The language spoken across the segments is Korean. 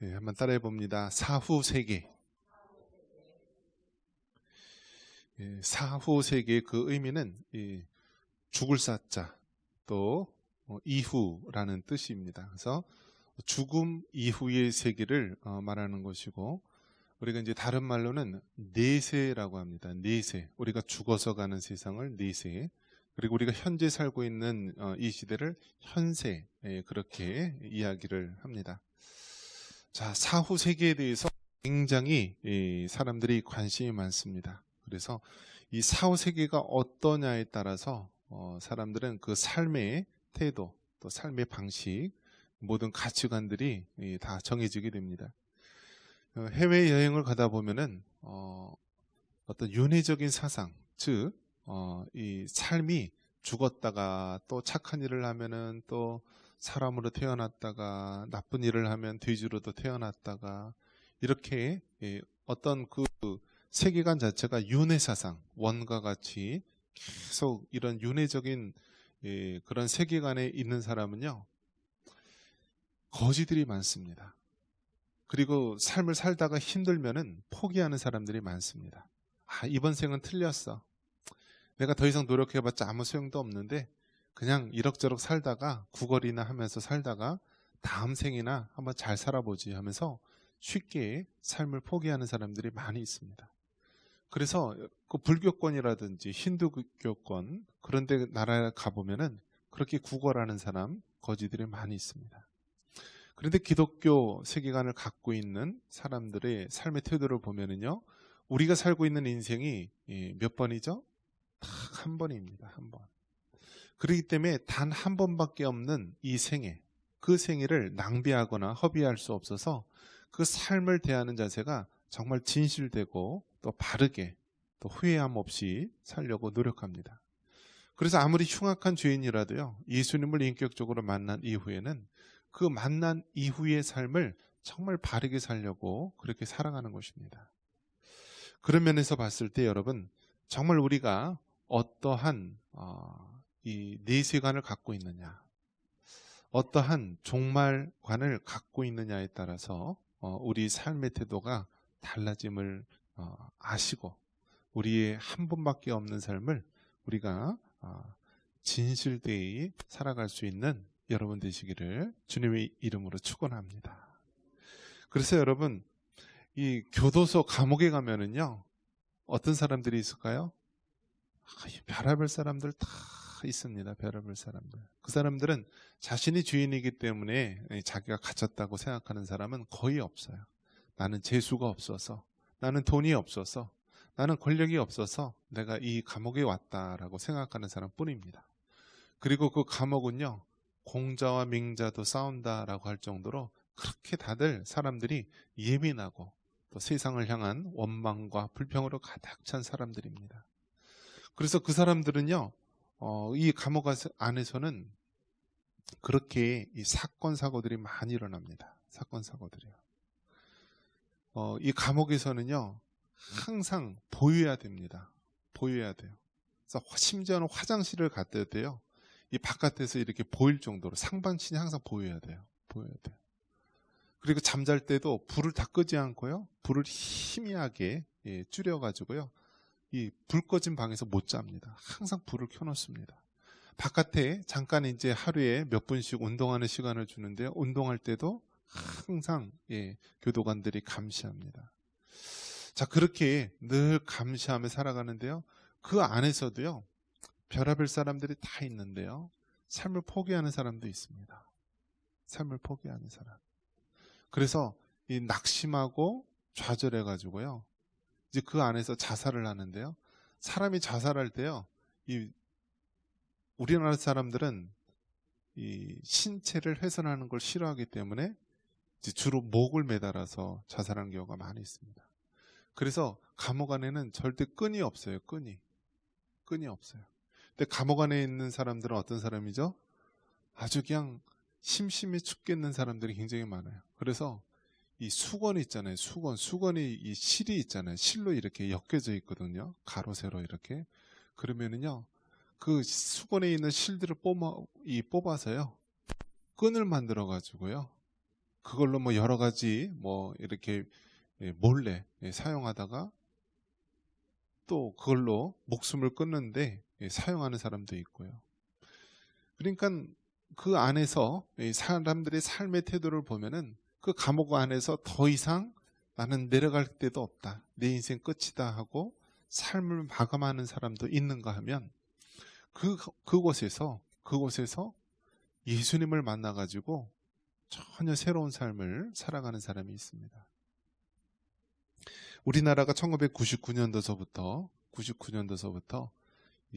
예, 한번 따라해 봅니다. 사후 세계. 예, 사후 세계의 그 의미는 이 죽을 사자 또 어, 이후라는 뜻입니다. 그래서 죽음 이후의 세계를 어, 말하는 것이고 우리가 이제 다른 말로는 내세라고 합니다. 내세. 우리가 죽어서 가는 세상을 내세. 그리고 우리가 현재 살고 있는 어, 이 시대를 현세 예, 그렇게 이야기를 합니다. 자 사후 세계에 대해서 굉장히 이 사람들이 관심이 많습니다. 그래서 이 사후 세계가 어떠냐에 따라서 어, 사람들은 그 삶의 태도 또 삶의 방식 모든 가치관들이 이, 다 정해지게 됩니다. 어, 해외 여행을 가다 보면은 어, 어떤 윤회적인 사상, 즉 어, 이 삶이 죽었다가 또 착한 일을 하면은 또 사람으로 태어났다가 나쁜 일을 하면 돼지로도 태어났다가 이렇게 예, 어떤 그 세계관 자체가 윤회 사상 원과 같이 계속 이런 윤회적인 예, 그런 세계관에 있는 사람은요 거지들이 많습니다. 그리고 삶을 살다가 힘들면은 포기하는 사람들이 많습니다. 아, 이번 생은 틀렸어. 내가 더 이상 노력해봤자 아무 소용도 없는데 그냥 이럭저럭 살다가 구걸이나 하면서 살다가 다음 생이나 한번 잘 살아보지 하면서 쉽게 삶을 포기하는 사람들이 많이 있습니다. 그래서 그 불교권이라든지 힌두교권 그런 데 나라에 가보면은 그렇게 구걸하는 사람 거지들이 많이 있습니다. 그런데 기독교 세계관을 갖고 있는 사람들의 삶의 태도를 보면은요, 우리가 살고 있는 인생이 예, 몇 번이죠? 딱 한 번입니다. 한 번. 그렇기 때문에 단 한 번밖에 없는 이 생애, 그 생애를 낭비하거나 허비할 수 없어서 그 삶을 대하는 자세가 정말 진실되고 또 바르게 또 후회함 없이 살려고 노력합니다. 그래서 아무리 흉악한 죄인이라도요, 예수님을 인격적으로 만난 이후에는 그 만난 이후의 삶을 정말 바르게 살려고 그렇게 살아가는 것입니다. 그런 면에서 봤을 때 여러분, 정말 우리가 어떠한 어, 이 내세관을 갖고 있느냐, 어떠한 종말관을 갖고 있느냐에 따라서 어, 우리 삶의 태도가 달라짐을 어, 아시고 우리의 한 번밖에 없는 삶을 우리가 어, 진실되이 살아갈 수 있는 여러분 되시기를 주님의 이름으로 축원합니다. 그래서 여러분 이 교도소 감옥에 가면은요 어떤 사람들이 있을까요? 아, 별의별 사람들 다 있습니다. 별의별 사람들. 그 사람들은 자신이 주인이기 때문에 자기가 갇혔다고 생각하는 사람은 거의 없어요. 나는 재수가 없어서, 나는 돈이 없어서, 나는 권력이 없어서 내가 이 감옥에 왔다라고 생각하는 사람 뿐입니다. 그리고 그 감옥은요, 공자와 맹자도 싸운다라고 할 정도로 그렇게 다들 사람들이 예민하고 또 세상을 향한 원망과 불평으로 가득 찬 사람들입니다. 그래서 그 사람들은요, 어, 이 감옥 안에서는 그렇게 이 사건 사고들이 많이 일어납니다. 사건 사고들이요. 어, 이 감옥에서는요 항상 보유해야 됩니다. 보유해야 돼요. 그래서 심지어는 화장실을 갔을 때요 이 바깥에서 이렇게 보일 정도로 상반신이 항상 보여야 돼요. 보여야 돼요. 그리고 잠잘 때도 불을 다 끄지 않고요 불을 희미하게 예, 줄여가지고요 이 불 꺼진 방에서 못 잡니다. 항상 불을 켜놓습니다. 바깥에 잠깐 이제 하루에 몇 분씩 운동하는 시간을 주는데요. 운동할 때도 항상 예, 교도관들이 감시합니다. 자 그렇게 늘 감시하며 살아가는데요. 그 안에서도요. 별의별 사람들이 다 있는데요. 삶을 포기하는 사람도 있습니다. 삶을 포기하는 사람. 그래서 이 낙심하고 좌절해 가지고요. 이제 그 안에서 자살을 하는데요. 사람이 자살할 때요. 이 우리나라 사람들은 이 신체를 훼손하는 걸 싫어하기 때문에 주로 목을 매달아서 자살한 경우가 많이 있습니다. 그래서 감옥 안에는 절대 끈이 없어요. 끈이. 끈이 없어요. 근데 감옥 안에 있는 사람들은 어떤 사람이죠? 아주 그냥 심심해 죽겠는 사람들이 굉장히 많아요. 그래서 이 수건 있잖아요. 수건. 수건이 이 실이 있잖아요. 실로 이렇게 엮여져 있거든요. 가로, 세로 이렇게. 그러면은요, 그 수건에 있는 실들을 뽑아, 이 뽑아서요, 끈을 만들어 가지고요, 그걸로 뭐 여러 가지 뭐 이렇게 예, 몰래 예, 사용하다가 또 그걸로 목숨을 끊는데 예, 사용하는 사람도 있고요. 그러니까 그 안에서 사람들의 삶의 태도를 보면은 그 감옥 안에서 더 이상 나는 내려갈 데도 없다. 내 인생 끝이다 하고 삶을 마감하는 사람도 있는가 하면 그 그곳에서 그곳에서 예수님을 만나 가지고 전혀 새로운 삶을 살아가는 사람이 있습니다. 우리나라가 1999년도서부터 99년도서부터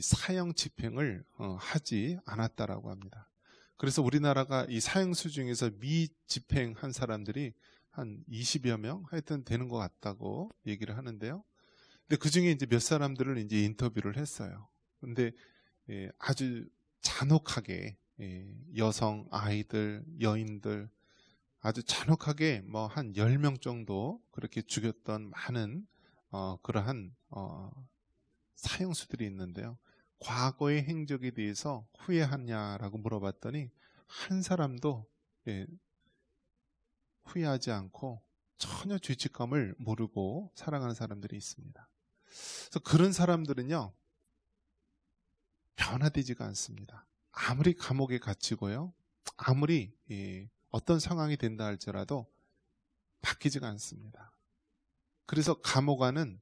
사형 집행을 어, 하지 않았다라고 합니다. 그래서 우리나라가 이 사형수 중에서 미집행한 사람들이 한 20여 명 하여튼 되는 것 같다고 얘기를 하는데요. 근데 그 중에 이제 몇 사람들을 이제 인터뷰를 했어요. 근데 예, 아주 잔혹하게 예, 여성, 아이들, 여인들 아주 잔혹하게 뭐 한 10명 정도 그렇게 죽였던 많은 어, 그러한 어, 사형수들이 있는데요. 과거의 행적에 대해서 후회하냐라고 물어봤더니 한 사람도 예, 후회하지 않고 전혀 죄책감을 모르고 살아가는 사람들이 있습니다. 그래서 그런 사람들은요 변화되지가 않습니다. 아무리 감옥에 갇히고요, 아무리 예, 어떤 상황이 된다 할지라도 바뀌지가 않습니다. 그래서 감옥 안은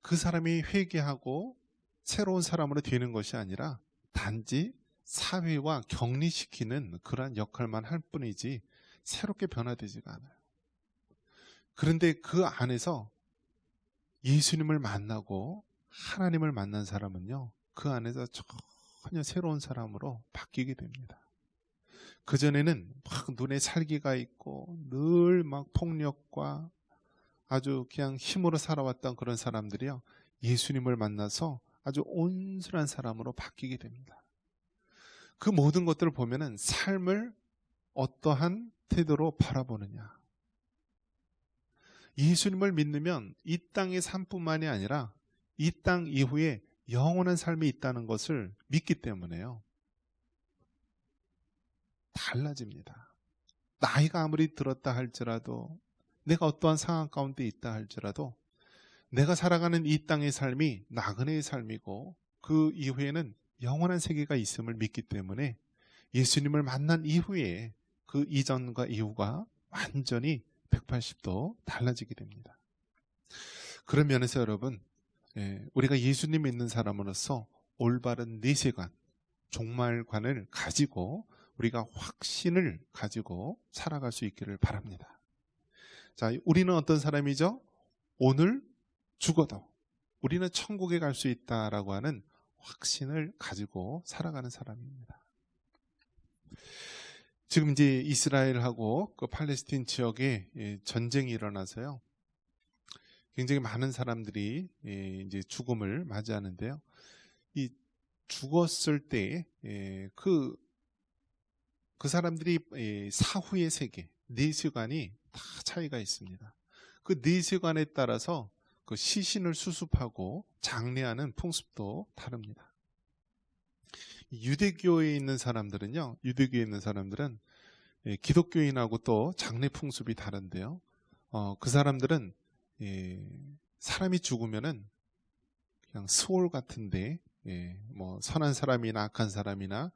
그 사람이 회개하고 새로운 사람으로 되는 것이 아니라 단지 사회와 격리시키는 그러한 역할만 할 뿐이지 새롭게 변화되지가 않아요. 그런데 그 안에서 예수님을 만나고 하나님을 만난 사람은요, 그 안에서 전혀 새로운 사람으로 바뀌게 됩니다. 그전에는 막 눈에 살기가 있고 늘 막 폭력과 아주 그냥 힘으로 살아왔던 그런 사람들이요. 예수님을 만나서 아주 온순한 사람으로 바뀌게 됩니다. 그 모든 것들을 보면은 삶을 어떠한 태도로 바라보느냐. 예수님을 믿으면 이 땅의 삶뿐만이 아니라 이 땅 이후에 영원한 삶이 있다는 것을 믿기 때문에요. 달라집니다. 나이가 아무리 들었다 할지라도 내가 어떠한 상황 가운데 있다 할지라도 내가 살아가는 이 땅의 삶이 나그네의 삶이고 그 이후에는 영원한 세계가 있음을 믿기 때문에 예수님을 만난 이후에 그 이전과 이후가 완전히 180도 달라지게 됩니다. 그런 면에서 여러분, 예, 우리가 예수님 믿는 사람으로서 올바른 내세관, 종말관을 가지고 우리가 확신을 가지고 살아갈 수 있기를 바랍니다. 자, 우리는 어떤 사람이죠? 오늘 죽어도 우리는 천국에 갈 수 있다라고 하는 확신을 가지고 살아가는 사람입니다. 지금 이제 이스라엘하고 그 팔레스틴 지역에 예, 전쟁이 일어나서요. 굉장히 많은 사람들이 예, 이제 죽음을 맞이하는데요. 이 죽었을 때그그 예, 그 사람들이 사후의 세계, 내시관이 다 차이가 있습니다. 그 내세관에 따라서 그 시신을 수습하고 장례하는 풍습도 다릅니다. 유대교에 있는 사람들은요, 유대교에 있는 사람들은 예, 기독교인하고 또 장례 풍습이 다른데요. 어, 그 사람들은 예, 사람이 죽으면은 그냥 스월 같은데, 예, 뭐 선한 사람이나 악한 사람이나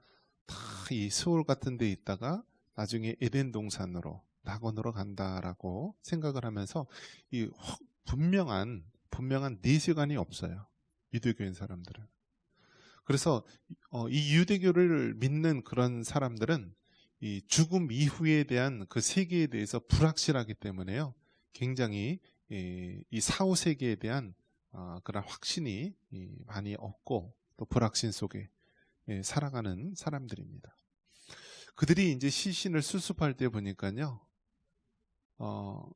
다 이 스월 같은데 있다가 나중에 에덴 동산으로 낙원으로 간다라고 생각을 하면서 이 분명한 분명한 내세관이 없어요. 유대교인 사람들은. 그래서 어, 이 유대교를 믿는 그런 사람들은 이 죽음 이후에 대한 그 세계에 대해서 불확실하기 때문에요. 굉장히 이, 이 사후 세계에 대한 어, 그런 확신이 많이 없고 또 불확신 속에 예, 살아가는 사람들입니다. 그들이 이제 시신을 수습할 때 보니까요, 어,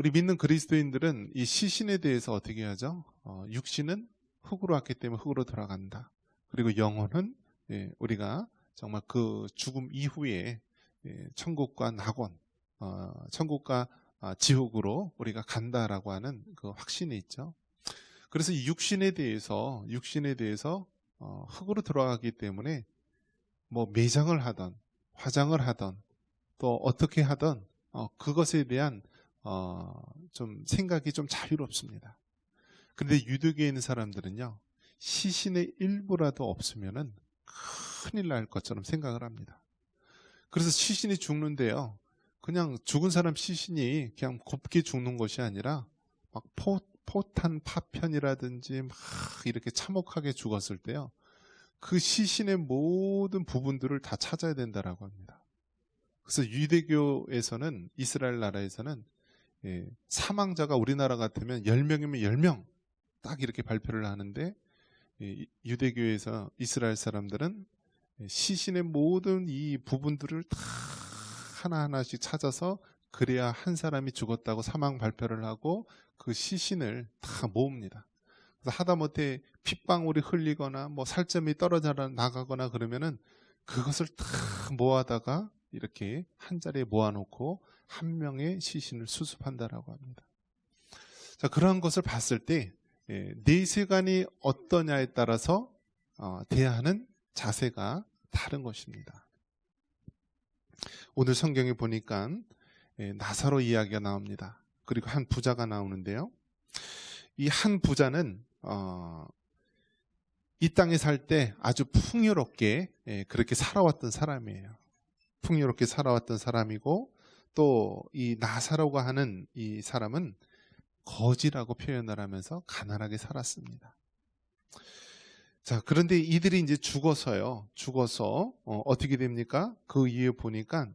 우리 믿는 그리스도인들은 이 시신에 대해서 어떻게 하죠? 어, 육신은 흙으로 왔기 때문에 흙으로 돌아간다. 그리고 영혼은 예, 우리가 정말 그 죽음 이후에 예, 천국과 낙원, 어, 천국과 아, 지옥으로 우리가 간다라고 하는 그 확신이 있죠. 그래서 이 육신에 대해서 육신에 대해서 어, 흙으로 들어가기 때문에 뭐 매장을 하던 화장을 하던 또 어떻게 하든 어, 그것에 대한 어, 좀 생각이 좀 자유롭습니다. 그런데 유독에 있는 사람들은요 시신의 일부라도 없으면은 큰일 날 것처럼 생각을 합니다. 그래서 시신이 죽는데요. 그냥 죽은 사람 시신이 그냥 곱게 죽는 것이 아니라 막 포, 포탄 파편이라든지 막 이렇게 참혹하게 죽었을 때요. 그 시신의 모든 부분들을 다 찾아야 된다라고 합니다. 그래서 유대교에서는 이스라엘 나라에서는 예, 사망자가 우리나라 같으면 10명이면 10명 딱 이렇게 발표를 하는데 예, 유대교에서 이스라엘 사람들은 시신의 모든 이 부분들을 다 하나하나씩 찾아서 그래야 한 사람이 죽었다고 사망 발표를 하고 그 시신을 다 모읍니다. 그래서 하다못해 핏방울이 흘리거나 뭐 살점이 떨어져 나가거나 그러면은 그것을 다 모아다가 이렇게 한 자리에 모아놓고 한 명의 시신을 수습한다라고 합니다. 자 그러한 것을 봤을 때 예, 내세관이 어떠냐에 따라서 어, 대하는 자세가 다른 것입니다. 오늘 성경에 보니까 예, 나사로 이야기가 나옵니다. 그리고 한 부자가 나오는데요. 이 한 부자는 어, 이 땅에 살 때 아주 풍요롭게 예, 그렇게 살아왔던 사람이에요. 풍요롭게 살아왔던 사람이고 또 이 나사로가 하는 이 사람은 거지라고 표현을 하면서 가난하게 살았습니다. 자, 그런데 이들이 이제 죽어서요. 죽어서 어, 떻게 됩니까? 그 이후에 보니까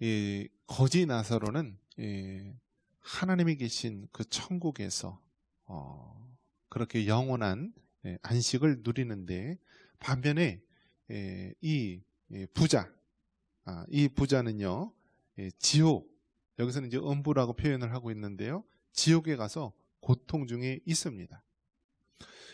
이 거지 나사로는 이 하나님이 계신 그 천국에서 어, 그렇게 영원한 예, 안식을 누리는데 반면에 예, 이 예, 부자, 아, 이 부자는요 지옥 여기서는 이제 음부라고 표현을 하고 있는데요 지옥에 가서 고통 중에 있습니다.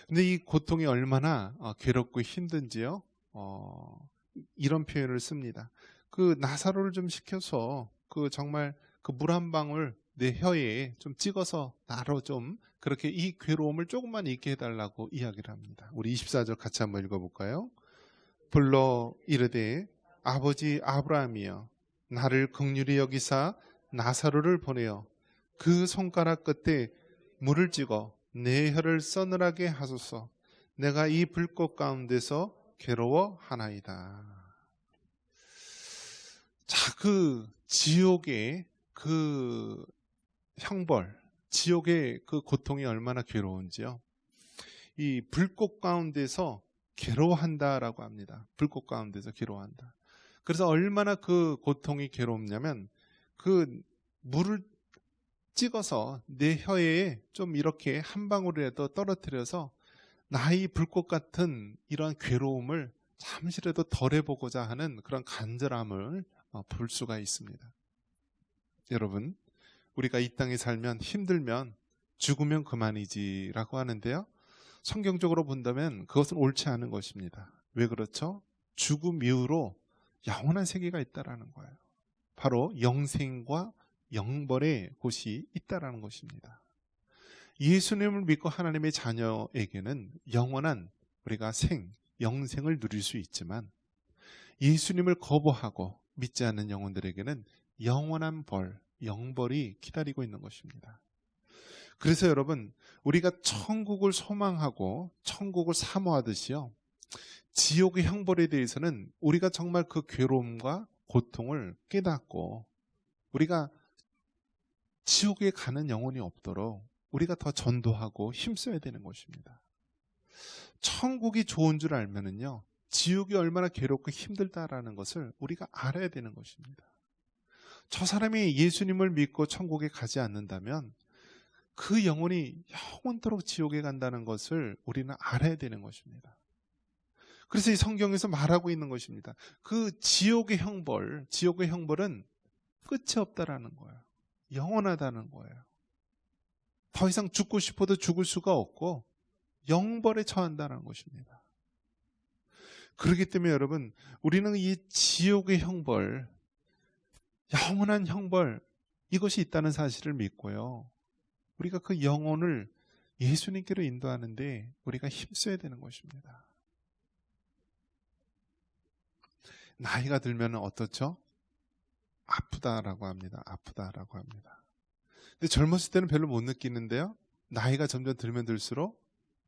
근데 이 고통이 얼마나 어, 괴롭고 힘든지요. 어, 이런 표현을 씁니다. 그 나사로를 좀 시켜서 그 정말 그 물 한 방울 내 혀에 좀 찍어서 나로 좀 그렇게 이 괴로움을 조금만 잊게 해달라고 이야기를 합니다. 우리 24절 같이 한번 읽어볼까요? 불러 이르되 아버지 아브라함이여 나를 극률히 여기사 나사로를 보내어 그 손가락 끝에 물을 찍어 내 혀를 서늘하게 하소서 내가 이 불꽃 가운데서 괴로워하나이다. 자, 그 지옥의 그 형벌, 지옥의 그 고통이 얼마나 괴로운지요. 이 불꽃 가운데서 괴로워한다라고 합니다. 불꽃 가운데서 괴로워한다. 그래서 얼마나 그 고통이 괴롭냐면 그 물을 찍어서 내 혀에 좀 이렇게 한 방울이라도 떨어뜨려서 나의 불꽃 같은 이러한 괴로움을 잠시라도 덜해보고자 하는 그런 간절함을 어, 볼 수가 있습니다. 여러분, 우리가 이 땅에 살면 힘들면 죽으면 그만이지라고 하는데요. 성경적으로 본다면 그것은 옳지 않은 것입니다. 왜 그렇죠? 죽음 이후로 영원한 세계가 있다라는 거예요. 바로 영생과 영벌의 곳이 있다라는 것입니다. 예수님을 믿고 하나님의 자녀에게는 영원한 우리가 생, 영생을 누릴 수 있지만 예수님을 거부하고 믿지 않는 영혼들에게는 영원한 벌, 영벌이 기다리고 있는 것입니다. 그래서 여러분, 우리가 천국을 소망하고 천국을 사모하듯이요. 지옥의 형벌에 대해서는 우리가 정말 그 괴로움과 고통을 깨닫고 우리가 지옥에 가는 영혼이 없도록 우리가 더 전도하고 힘써야 되는 것입니다. 천국이 좋은 줄 알면은요, 지옥이 얼마나 괴롭고 힘들다라는 것을 우리가 알아야 되는 것입니다. 저 사람이 예수님을 믿고 천국에 가지 않는다면 그 영혼이 영원토록 지옥에 간다는 것을 우리는 알아야 되는 것입니다. 그래서 이 성경에서 말하고 있는 것입니다. 그 지옥의 형벌, 지옥의 형벌은 끝이 없다라는 거예요. 영원하다는 거예요. 더 이상 죽고 싶어도 죽을 수가 없고 영벌에 처한다는 것입니다. 그렇기 때문에 여러분, 우리는 이 지옥의 형벌, 영원한 형벌, 이것이 있다는 사실을 믿고요. 우리가 그 영혼을 예수님께로 인도하는데 우리가 힘써야 되는 것입니다. 나이가 들면 어떻죠? 아프다라고 합니다. 아프다라고 합니다. 근데 젊었을 때는 별로 못 느끼는데요. 나이가 점점 들면 들수록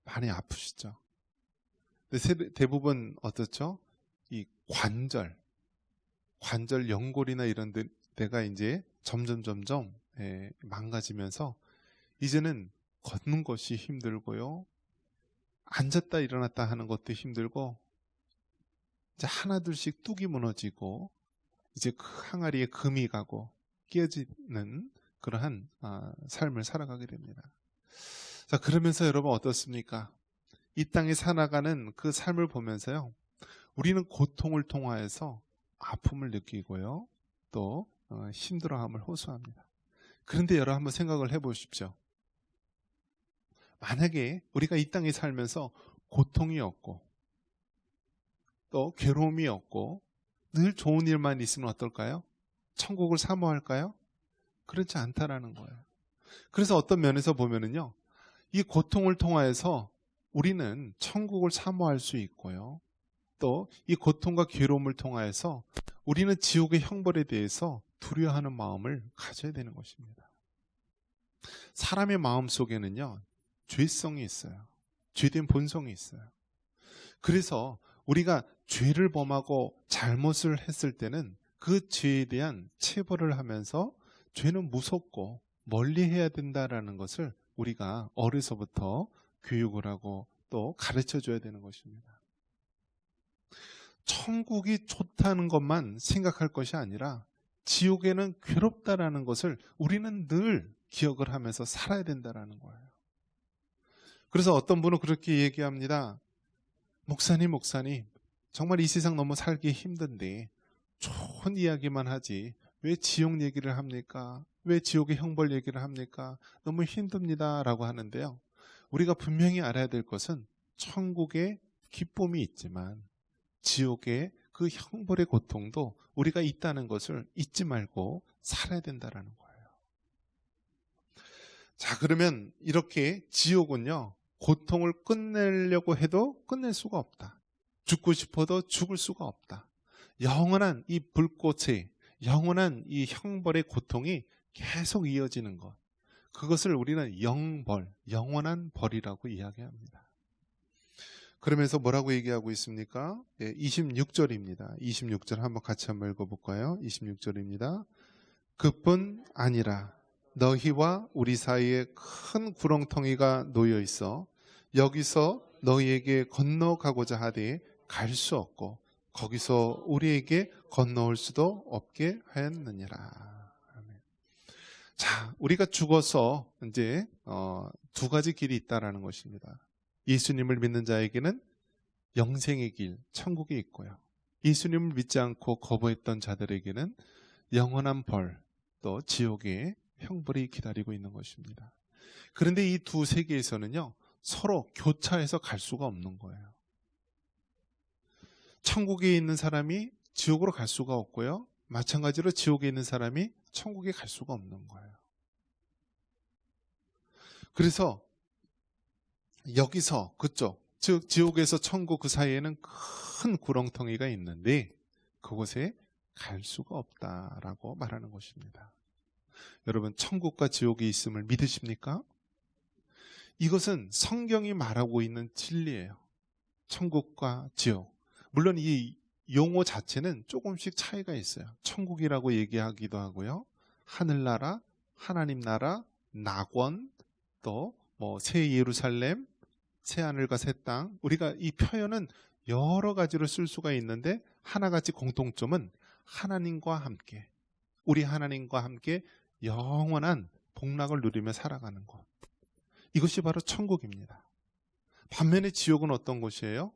많이 아프시죠. 근데 대부분 어떻죠? 이 관절, 관절 연골이나 이런 데, 가 이제 점점 점점 예, 망가지면서 이제는 걷는 것이 힘들고요. 앉았다 일어났다 하는 것도 힘들고 이제 하나둘씩 뚝이 무너지고 이제 그 항아리에 금이 가고 깨지는 그러한 아, 삶을 살아가게 됩니다. 자 그러면서 여러분 어떻습니까? 이 땅에 살아가는 그 삶을 보면서요. 우리는 고통을 통하여서 아픔을 느끼고요. 또 어, 힘들어함을 호소합니다. 그런데 여러분 한번 생각을 해보십시오. 만약에 우리가 이 땅에 살면서 고통이 없고 또 괴로움이 없고 늘 좋은 일만 있으면 어떨까요? 천국을 사모할까요? 그렇지 않다라는 거예요. 그래서 어떤 면에서 보면은요, 이 고통을 통하여서 우리는 천국을 사모할 수 있고요. 또 이 고통과 괴로움을 통하여서 우리는 지옥의 형벌에 대해서 두려워하는 마음을 가져야 되는 것입니다. 사람의 마음 속에는요, 죄성이 있어요. 죄된 본성이 있어요. 그래서 우리가 죄를 범하고 잘못을 했을 때는 그 죄에 대한 체벌을 하면서 죄는 무섭고 멀리 해야 된다라는 것을 우리가 어려서부터 교육을 하고 또 가르쳐 줘야 되는 것입니다. 천국이 좋다는 것만 생각할 것이 아니라 지옥에는 괴롭다라는 것을 우리는 늘 기억을 하면서 살아야 된다라는 거예요. 그래서 어떤 분은 그렇게 얘기합니다. 목사님, 목사님, 정말 이 세상 너무 살기 힘든데 좋은 이야기만 하지 왜 지옥 얘기를 합니까? 왜 지옥의 형벌 얘기를 합니까? 너무 힘듭니다. 라고 하는데요. 우리가 분명히 알아야 될 것은 천국에 기쁨이 있지만 지옥의 그 형벌의 고통도 우리가 있다는 것을 잊지 말고 살아야 된다라는 거예요. 자, 그러면 이렇게 지옥은요, 고통을 끝내려고 해도 끝낼 수가 없다. 죽고 싶어도 죽을 수가 없다. 영원한 이 불꽃의 영원한 이 형벌의 고통이 계속 이어지는 것. 그것을 우리는 영벌, 영원한 벌이라고 이야기합니다. 그러면서 뭐라고 얘기하고 있습니까? 예, 26절입니다. 26절 한번 같이 한번 읽어볼까요? 26절입니다. 그뿐 아니라 너희와 우리 사이에 큰 구렁텅이가 놓여 있어 여기서 너희에게 건너가고자 하되 갈 수 없고 거기서 우리에게 건너올 수도 없게 하였느니라. 자, 우리가 죽어서 이제 어, 두 가지 길이 있다라는 것입니다. 예수님을 믿는 자에게는 영생의 길, 천국이 있고요. 예수님을 믿지 않고 거부했던 자들에게는 영원한 벌, 또 지옥의 형벌이 기다리고 있는 것입니다. 그런데 이 두 세계에서는요, 서로 교차해서 갈 수가 없는 거예요. 천국에 있는 사람이 지옥으로 갈 수가 없고요. 마찬가지로 지옥에 있는 사람이 천국에 갈 수가 없는 거예요. 그래서 여기서 그쪽 즉 지옥에서 천국 그 사이에는 큰 구렁텅이가 있는데 그곳에 갈 수가 없다라고 말하는 것입니다. 여러분 천국과 지옥이 있음을 믿으십니까? 이것은 성경이 말하고 있는 진리예요. 천국과 지옥. 물론 이 용어 자체는 조금씩 차이가 있어요. 천국이라고 얘기하기도 하고요. 하늘나라, 하나님 나라, 낙원, 또 뭐 새 예루살렘, 새 하늘과 새 땅. 우리가 이 표현은 여러 가지로 쓸 수가 있는데 하나같이 공통점은 하나님과 함께 우리 하나님과 함께 영원한 복락을 누리며 살아가는 것. 이것이 바로 천국입니다. 반면에 지옥은 어떤 곳이에요?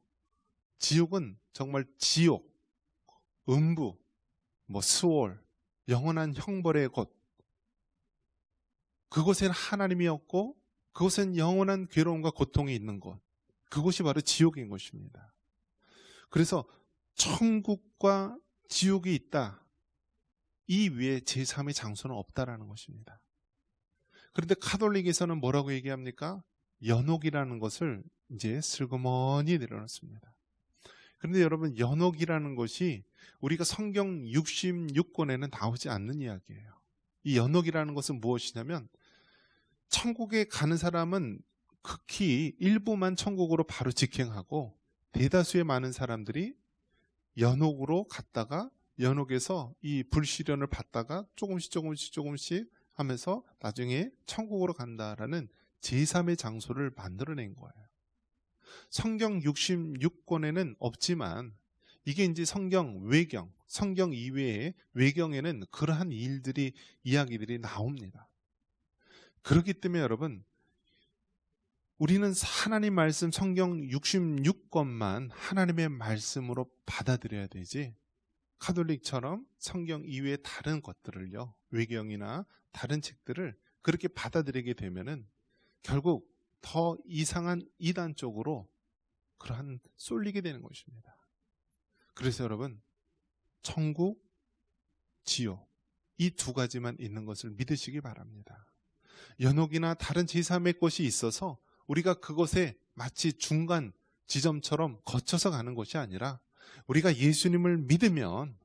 지옥은 정말 지옥, 음부, 뭐 수월, 영원한 형벌의 곳. 그곳에는 하나님이 없고 그곳엔 영원한 괴로움과 고통이 있는 곳. 그곳이 바로 지옥인 것입니다. 그래서 천국과 지옥이 있다. 이 위에 제3의 장소는 없다라는 것입니다. 그런데 카톨릭에서는 뭐라고 얘기합니까? 연옥이라는 것을 이제 슬그머니 내려놓습니다. 그런데 여러분 연옥이라는 것이 우리가 성경 66권에는 나오지 않는 이야기예요. 이 연옥이라는 것은 무엇이냐면 천국에 가는 사람은 극히 일부만 천국으로 바로 직행하고 대다수의 많은 사람들이 연옥으로 갔다가 연옥에서 이 불시련을 받다가 조금씩 조금씩 조금씩 하면서 나중에 천국으로 간다라는 제3의 장소를 만들어낸 거예요. 성경 66권에는 없지만 이게 이제 성경 외경, 성경 이외의 외경에는 그러한 일들이 이야기들이 나옵니다. 그렇기 때문에 여러분 우리는 하나님 말씀 성경 66권만 하나님의 말씀으로 받아들여야 되지 카톨릭처럼 성경 이외의 다른 것들을요 외경이나 다른 책들을 그렇게 받아들이게 되면은 결국 더 이상한 이단 쪽으로 그러한 쏠리게 되는 것입니다. 그래서 여러분 천국, 지옥 이 두 가지만 있는 것을 믿으시기 바랍니다. 연옥이나 다른 제3의 것이 있어서 우리가 그것에 마치 중간 지점처럼 거쳐서 가는 것이 아니라 우리가 예수님을 믿으면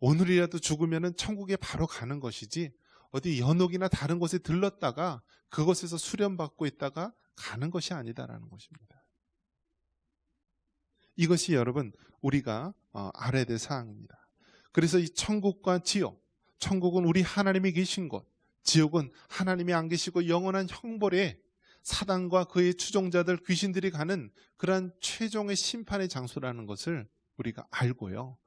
오늘이라도 죽으면 천국에 바로 가는 것이지 어디 연옥이나 다른 곳에 들렀다가 그곳에서 수련받고 있다가 가는 것이 아니다라는 것입니다. 이것이 여러분 우리가 어, 알아야 될 사항입니다. 그래서 이 천국과 지옥, 천국은 우리 하나님이 계신 곳, 지옥은 하나님이 안 계시고 영원한 형벌에 사단과 그의 추종자들 귀신들이 가는 그러한 최종의 심판의 장소라는 것을 우리가 알고요.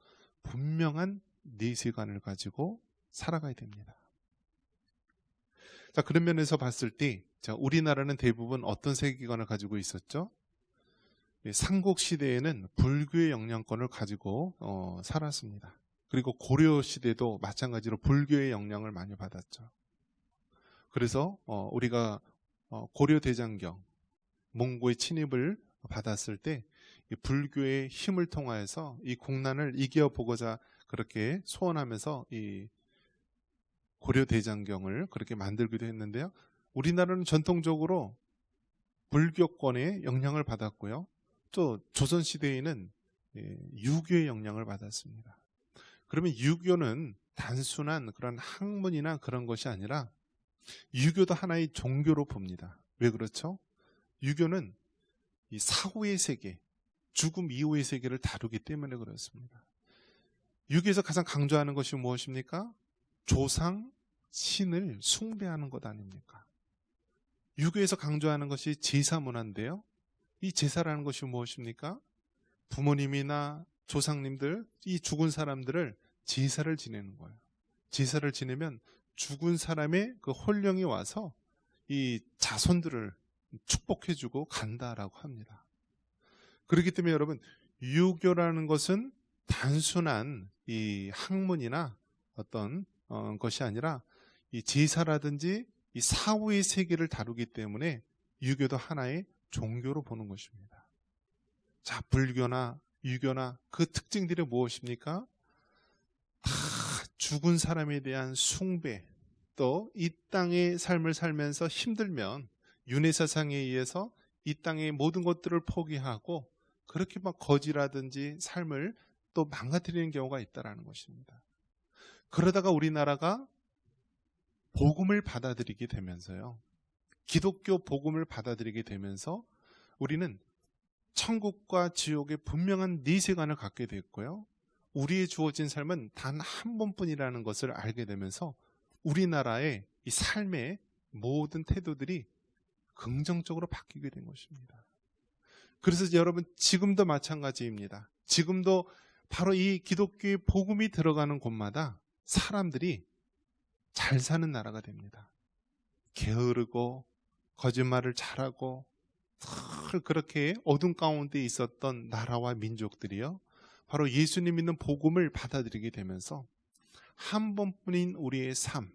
분명한 내세관을 가지고 살아가야 됩니다. 자, 그런 면에서 봤을 때, 자, 우리나라는 대부분 어떤 세계관을 가지고 있었죠? 예, 삼국 시대에는 불교의 영향권을 가지고 어, 살았습니다. 그리고 고려 시대도 마찬가지로 불교의 영향을 많이 받았죠. 그래서 어, 우리가 어, 고려 대장경 몽고의 침입을 받았을 때 불교의 힘을 통하여서 이 국난을 이겨 보고자 그렇게 소원하면서 이 고려 대장경을 그렇게 만들기도 했는데요. 우리나라는 전통적으로 불교권의 영향을 받았고요. 또 조선 시대에는 예, 유교의 영향을 받았습니다. 그러면 유교는 단순한 그런 학문이나 그런 것이 아니라 유교도 하나의 종교로 봅니다. 왜 그렇죠? 유교는 이 사후의 세계, 죽음 이후의 세계를 다루기 때문에 그렇습니다. 유교에서 가장 강조하는 것이 무엇입니까? 조상, 신을 숭배하는 것 아닙니까? 유교에서 강조하는 것이 제사 문화인데요. 이 제사라는 것이 무엇입니까? 부모님이나 조상님들, 이 죽은 사람들을 제사를 지내는 거예요. 제사를 지내면 죽은 사람의 그 홀령이 와서 이 자손들을 축복해주고 간다라고 합니다. 그렇기 때문에 여러분 유교라는 것은 단순한 이 학문이나 어떤 어, 것이 아니라 이 제사라든지 이 사후의 세계를 다루기 때문에 유교도 하나의 종교로 보는 것입니다. 자, 불교나 유교나 그 특징들이 무엇입니까? 다 죽은 사람에 대한 숭배, 또 이 땅의 삶을 살면서 힘들면 윤회 사상에 의해서 이 땅의 모든 것들을 포기하고 그렇게 막 거지라든지 삶을 또 망가뜨리는 경우가 있다라는 것입니다. 그러다가 우리나라가 복음을 받아들이게 되면서요. 기독교 복음을 받아들이게 되면서 우리는 천국과 지옥의 분명한 내세관을 갖게 됐고요. 우리의 주어진 삶은 단 한 번뿐이라는 것을 알게 되면서 우리나라의 이 삶의 모든 태도들이 긍정적으로 바뀌게 된 것입니다. 그래서 여러분 지금도 마찬가지입니다. 지금도 바로 이 기독교의 복음이 들어가는 곳마다 사람들이 잘 사는 나라가 됩니다. 게으르고 거짓말을 잘하고 늘 그렇게 어둠 가운데 있었던 나라와 민족들이요. 바로 예수님 믿는 복음을 받아들이게 되면서 한 번뿐인 우리의 삶,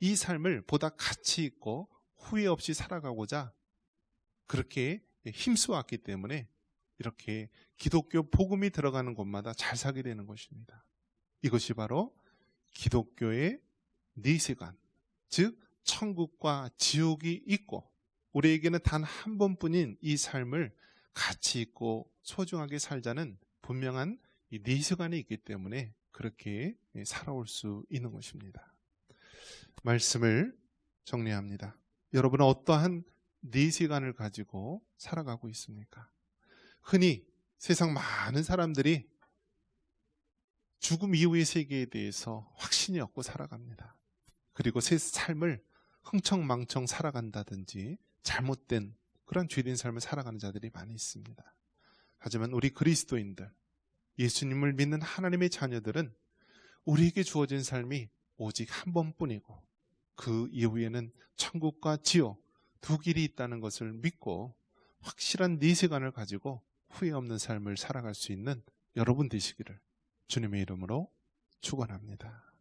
이 삶을 보다 가치 있고 후회 없이 살아가고자 그렇게 힘쓰왔기 때문에 이렇게 기독교 복음이 들어가는 곳마다 잘 사게 되는 것입니다. 이것이 바로 기독교의 내세관, 즉 천국과 지옥이 있고 우리에게는 단 한 번뿐인 이 삶을 가치 있고 소중하게 살자는 분명한 이 니시간이 있기 때문에 그렇게 살아올 수 있는 것입니다. 말씀을 정리합니다. 여러분은 어떠한 니시간을 가지고 살아가고 있습니까? 흔히 세상 많은 사람들이 죽음 이후의 세계에 대해서 확신이 없고 살아갑니다. 그리고 새 삶을 흥청망청 살아간다든지 잘못된 그런 죄된 삶을 살아가는 자들이 많이 있습니다. 하지만 우리 그리스도인들, 예수님을 믿는 하나님의 자녀들은 우리에게 주어진 삶이 오직 한 번뿐이고 그 이후에는 천국과 지옥 두 길이 있다는 것을 믿고 확실한 니세관을 가지고 후회 없는 삶을 살아갈 수 있는 여러분 되시기를 주님의 이름으로 축원합니다.